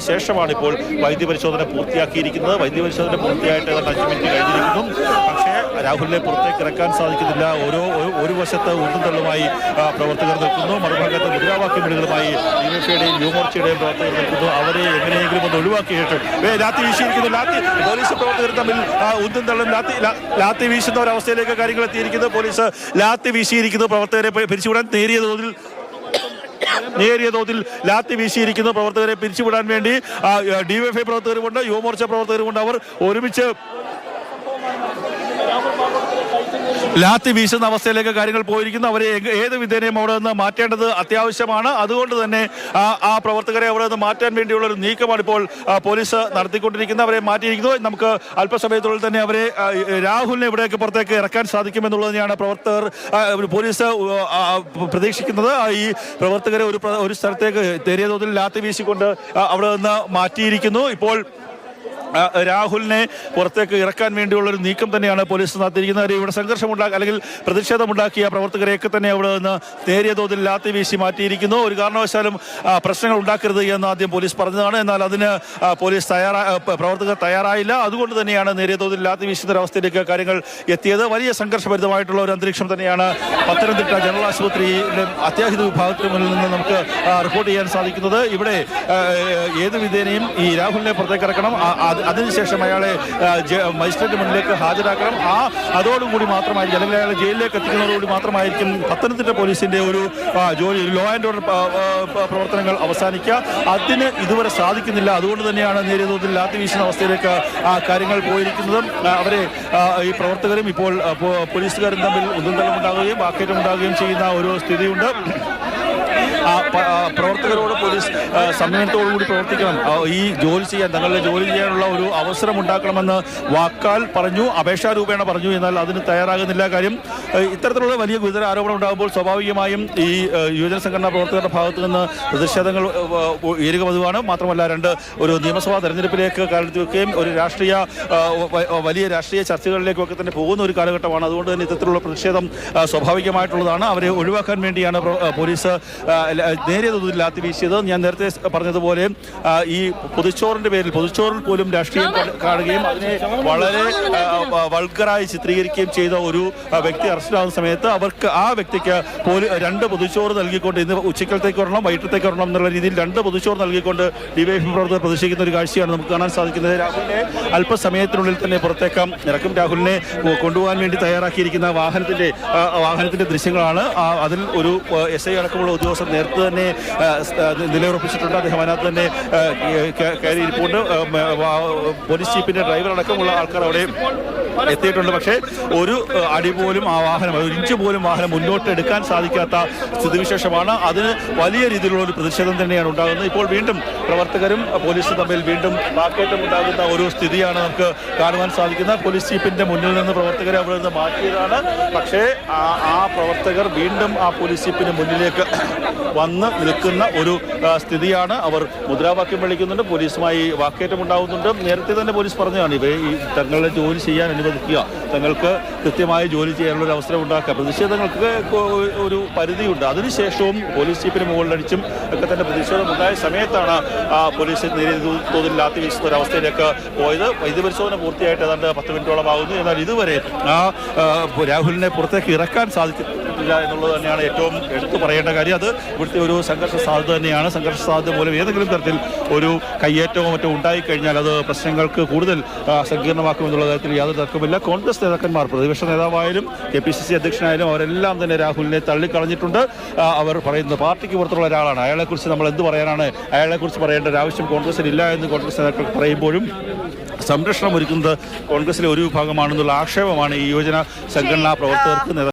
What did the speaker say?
ശേഷമാണ് ഇപ്പോൾ വൈദ്യ പരിശോധന പൂർത്തിയാക്കിയിരിക്കുന്നത്. വൈദ്യ പരിശോധന പൂർത്തിയായിട്ട് അഞ്ച് മിനിറ്റ് കഴിഞ്ഞിരിക്കുന്നു. പക്ഷേ രാഹുലിനെ പുറത്തേക്ക് ഇറക്കാൻ സാധിക്കുന്നില്ല. ഓരോ ഒരു- വശത്ത് ഉണ്ടും തള്ളുമായി ആ, പ്രവർത്തകർ നിൽക്കുന്നു. മറുഭാഗത്ത് മുദ്രാവാക്യം വിളികളുമായി യുഎഫയുടെയും യുവമോർച്ചയുടെയും പ്രവർത്തകർ നിൽക്കുന്നു. അവരെ എങ്ങനെയെങ്കിലും ഒന്ന് ഒഴിവാക്കി ശേഷം ഏ, ലാത്തി വീശിയിരിക്കുന്നു. ലാത്തി പോലീസ് പ്രവർത്തകർ തമ്മിൽ ഉന്തും തള്ളും ലാത്തി ലാത്തി വീശുന്ന ഒരവസ്ഥയിലേക്ക് കാര്യങ്ങൾ എത്തിയിരിക്കുന്നു. പോലീസ് ലാത്തി വീശിയിരിക്കുന്നു. പ്രവർത്തകരെ പിരിച്ചുവിടാൻ നേരിയ തോതിൽ നേരിയ തോതിൽ ലാത്തി വീശിയിരിക്കുന്ന പ്രവർത്തകരെ പിരിച്ചുവിടാൻ വേണ്ടി ഡിവൈഎഫ്ഐ പ്രവർത്തകരുമുണ്ട് യുവമോർച്ച പ്രവർത്തകരുമുണ്ട്. അവർ ഒരുമിച്ച് ലാത്തി വീശുന്ന അവസ്ഥയിലേക്ക് കാര്യങ്ങൾ പോയിരിക്കുന്നു. അവരെ ഏത് വിധേനയും അവിടെ നിന്ന് മാറ്റേണ്ടത് അത്യാവശ്യമാണ്. അതുകൊണ്ട് തന്നെ ആ പ്രവർത്തകരെ അവിടെ നിന്ന് മാറ്റാൻ വേണ്ടിയുള്ള ഒരു നീക്കമാണ് ഇപ്പോൾ പോലീസ് നടത്തിക്കൊണ്ടിരിക്കുന്നത്. അവരെ മാറ്റിയിരിക്കുന്നു. നമുക്ക് അല്പസമയത്തുള്ളിൽ തന്നെ അവരെ രാഹുലിനെ ഇവിടേക്ക് പുറത്തേക്ക് ഇറക്കാൻ സാധിക്കുമെന്നുള്ളത് തന്നെയാണ് പ്രവർത്തകർ പോലീസ് പ്രതീക്ഷിക്കുന്നത്. ഈ പ്രവർത്തകരെ ഒരു ഒരു സ്ഥലത്തേക്ക് നേരിയ തോതിൽ ലാത്തി വീശിക്കൊണ്ട് അവിടെ നിന്ന് മാറ്റിയിരിക്കുന്നു. ഇപ്പോൾ രാഹുലിനെ പുറത്തേക്ക് ഇറക്കാൻ വേണ്ടിയുള്ള ഒരു നീക്കം തന്നെയാണ് പോലീസ് നടത്തിയിരിക്കുന്നത്. ഇവിടെ സംഘർഷമുണ്ടാക്കി അല്ലെങ്കിൽ പ്രതിഷേധമുണ്ടാക്കിയ പ്രവർത്തകരെയൊക്കെ തന്നെ അവിടെ നിന്ന് നേരിയ തോതിൽ ലാത്തി വീശി മാറ്റിയിരിക്കുന്നു. ഒരു കാരണവശാലും പ്രശ്നങ്ങൾ ഉണ്ടാക്കരുത് എന്ന് ആദ്യം പോലീസ് പറഞ്ഞതാണ്. എന്നാൽ അതിന് പോലീസ് തയ്യാറാ പ്രവർത്തകർ തയ്യാറായില്ല. അതുകൊണ്ട് തന്നെയാണ് നേരിയ തോതിൽ ലാത്തി വീശുന്ന ഒരവസ്ഥയിലേക്ക് കാര്യങ്ങൾ എത്തിയത്. വലിയ സംഘർഷഭരിതമായിട്ടുള്ള ഒരു അന്തരീക്ഷം തന്നെയാണ് പത്തനംതിട്ട ജനറൽ ആശുപത്രിയിലെ അത്യാഹിത വിഭാഗത്തിന് മുന്നിൽ നിന്ന് നമുക്ക് റിപ്പോർട്ട് ചെയ്യാൻ സാധിക്കുന്നത്. ഇവിടെ ഏത് വിധേനയും ഈ രാഹുലിനെ പുറത്തേക്ക് ഇറക്കണം. ആ- അത് അതിനുശേഷം അയാളെ മജിസ്ട്രേറ്റ് മുന്നിലേക്ക് ഹാജരാക്കണം. ആ അതോടുകൂടി മാത്രമായിരിക്കും അല്ലെങ്കിൽ അയാളെ ജയിലിലേക്ക് എത്തിക്കുന്നതോടുകൂടി മാത്രമായിരിക്കും പത്തനംതിട്ട പോലീസിന്റെ ഒരു ജോലി ലോ ആൻഡ് ഓർഡർ പ്രവർത്തനങ്ങൾ അവസാനിക്കുക. അതിന് ഇതുവരെ സാധിക്കുന്നില്ല. അതുകൊണ്ട് തന്നെയാണ് നേരിയ തോതിൽ ലാത്തി വീശുന്ന അവസ്ഥയിലേക്ക് കാര്യങ്ങൾ പോയിരിക്കുന്നതും. അവരെ ഈ പ്രവർത്തകരും ഇപ്പോൾ പോലീസുകാരും തമ്മിൽ ഉന്തുന്തലം ബാക്കേറ്റം ഉണ്ടാകുകയും ചെയ്യുന്ന ഒരു സ്ഥിതിയുണ്ട്. പ്രവർത്തകരോട് പോലീസ് സമ്മേളനത്തോടു കൂടി പ്രവർത്തിക്കണം. ഈ ജോലി ചെയ്യാൻ തങ്ങളുടെ ജോലി ചെയ്യാനുള്ള ഒരു അവസരം ഉണ്ടാക്കണമെന്ന് വാക്കാൽ പറഞ്ഞു അപേക്ഷാ രൂപേണ പറഞ്ഞു. എന്നാൽ അതിന് തയ്യാറാകുന്നില്ല കാര്യം. ഇത്തരത്തിലുള്ള വലിയ ഗുരുതര ആരോപണം ഉണ്ടാകുമ്പോൾ സ്വാഭാവികമായും ഈ യുവജന സംഘടനാ പ്രവർത്തകരുടെ ഭാഗത്തു നിന്ന് പ്രതിഷേധങ്ങൾ ഏരുക പതിവാണ് മാത്രമല്ല രണ്ട് ഒരു നിയമസഭാ തെരഞ്ഞെടുപ്പിലേക്ക് കാലത്ത് വെക്കുകയും ഒരു രാഷ്ട്രീയ വലിയ രാഷ്ട്രീയ ചർച്ചകളിലേക്കൊക്കെ തന്നെ പോകുന്ന ഒരു കാലഘട്ടമാണ്. അതുകൊണ്ട് തന്നെ ഇത്തരത്തിലുള്ള പ്രതിഷേധം സ്വാഭാവികമായിട്ടുള്ളതാണ്. അവരെ ഒഴിവാക്കാൻ വേണ്ടിയാണ് പോലീസ് നേരിയ തോതിൽ ലാത്തി വീശിയത്. ഞാൻ നേരത്തെ പറഞ്ഞതുപോലെ ഈ പൊതുച്ചോറിന്റെ പേരിൽ പൊതുച്ചോറിൽ പോലും രാഷ്ട്രീയം കാണുകയും അതിനെ വളരെ വൾഗറായി ചിത്രീകരിക്കുകയും ചെയ്ത ഒരു വ്യക്തി അറസ്റ്റിലാകുന്ന സമയത്ത് അവർക്ക് ആ വ്യക്തിക്ക് പോലും രണ്ട് പൊതുച്ചോറ് നൽകിക്കൊണ്ട് ഇന്ന് ഉച്ചക്കലത്തേക്ക് ഒരെണ്ണം വൈകിട്ടത്തേക്ക് ഒരെണ്ണം എന്നുള്ള രീതിയിൽ രണ്ട് പൊതുച്ചോറ് നൽകിക്കൊണ്ട് ഡിവൈഎഫ് പ്രവർത്തകർ പ്രതിഷേധിക്കുന്ന ഒരു കാഴ്ചയാണ് നമുക്ക് കാണാൻ സാധിക്കുന്നത്. രാഹുലിനെ അല്പസമയത്തിനുള്ളിൽ തന്നെ പുറത്തേക്കാം. ഇറക്കും രാഹുലിനെ കൊണ്ടുപോകാൻ വേണ്ടി തയ്യാറാക്കിയിരിക്കുന്ന വാഹനത്തിന്റെ വാഹനത്തിന്റെ ദൃശ്യങ്ങളാണ്. അതിൽ ഒരു എസ് ഐ അടക്കമുള്ള ഉദ്യോഗസ്ഥർ നേരത്തെ തന്നെ സ്- ആ, നിലയുറപ്പിച്ചിട്ടുണ്ട്. അദ്ദേഹം അതിനകത്ത് തന്നെ കയറിയിരിപ്പുണ്ട് പോലീസ് ചീഫിന്റെ ഡ്രൈവർ അടക്കമുള്ള ആൾക്കാർ അവിടെ എത്തിയിട്ടുണ്ട്. പക്ഷേ ഒരു അടി പോലും ആ വാഹനം ഒരു ഇഞ്ച് പോലും വാഹനം മുന്നോട്ട് എടുക്കാൻ സാധിക്കാത്ത സ്ഥിതിവിശേഷമാണ്. അതിന് വലിയ രീതിയിലുള്ള ഒരു പ്രതിഷേധം തന്നെയാണ് ഉണ്ടാകുന്നത്. ഇപ്പോൾ വീണ്ടും പ്രവർത്തകരും പോലീസും തമ്മിൽ വീണ്ടും വാക്കേറ്റം ഉണ്ടാകുന്ന ഒരു സ്ഥിതിയാണ് നമുക്ക് കാണുവാൻ സാധിക്കുന്നത്. പോലീസ് ചീഫിന്റെ മുന്നിൽ നിന്ന് പ്രവർത്തകരെ അവിടെ നിന്ന് മാറ്റിയതാണ്. പക്ഷേ ആ പ്രവർത്തകർ വീണ്ടും ആ പോലീസ് ചീഫിന് മുന്നിലേക്ക് വന്ന് നിൽക്കുന്ന ഒരു സ്ഥിതിയാണ് അവർ മുദ്രാവാക്യം വിളിക്കുന്നുണ്ട്. പോലീസുമായി വാക്കേറ്റം ഉണ്ടാകുന്നുണ്ട് നേരത്തെ തന്നെ പോലീസ് പറഞ്ഞതാണ് ഇവ ഈ തങ്ങളുടെ ജോലി ചെയ്യാൻ അനുവദിക്കുക. തങ്ങൾക്ക് കൃത്യമായി ജോലി ചെയ്യാനുള്ള ഒരു അവസരം ഉണ്ടാക്കുക. പ്രതിഷേധങ്ങൾക്ക് ഒരു പരിധിയുണ്ട്. അതിനുശേഷവും പോലീസ് ചീഫിന് മുകളിലടിച്ചും ഒക്കെ തന്നെ പ്രതിഷേധം ഉണ്ടായ സമയത്താണ് പോലീസ് നേരിയ തോതിൽ ലാത്തി വീശുന്ന ഒരു അവസ്ഥയിലേക്ക് പോയത്. വൈദ്യ പരിശോധന പൂർത്തിയായിട്ട് ഏതാണ്ട് പത്ത് മിനിറ്റോളം ആകുന്നു എന്നാൽ ഇതുവരെ ആ, രാഹുലിനെ പുറത്തേക്ക് ഇറക്കാൻ സാധിച്ചിട്ടില്ല എന്നുള്ളത് തന്നെയാണ് ഏറ്റവും എടുത്തു പറയേണ്ട കാര്യം. അത് ഇവിടുത്തെ ഒരു സംഘർഷ സാധ്യത തന്നെയാണ്. സംഘർഷ സാധ്യത മൂലം ഏതെങ്കിലും തരത്തിൽ ഒരു കയ്യേറ്റമോ മറ്റോ ഉണ്ടായിക്കഴിഞ്ഞാൽ അത് പ്രശ്നങ്ങൾക്ക് കൂടുതൽ സങ്കീർണമാക്കുമെന്നുള്ള കാര്യത്തിൽ യാതൊരു തർക്കമില്ല കോൺഗ്രസ് നേതാക്കന്മാർ പ്രതിപക്ഷ നേതാവായാലും കെ പി സി സി അധ്യക്ഷനായാലും അവരെല്ലാം തന്നെ രാഹുലിനെ തള്ളിക്കളഞ്ഞിട്ടുണ്ട്. അവർ പറയുന്നത് പാർട്ടിക്ക് പുറത്തുള്ള ഒരാളാണ്. അയാളെക്കുറിച്ച് നമ്മൾ എന്ത് പറയാനാണ്? അയാളെക്കുറിച്ച് പറയേണ്ട ഒരു ആവശ്യം കോൺഗ്രസിനില്ല എന്ന് കോൺഗ്രസ് നേതാക്കൾ പറയുമ്പോഴും സംരക്ഷണം ഒരുക്കുന്നത് കോൺഗ്രസിലെ ഒരു വിഭാഗമാണെന്നുള്ള ആക്ഷേപമാണ് ഈ യുവജന സംഘടനാ പ്രവർത്തകർക്ക്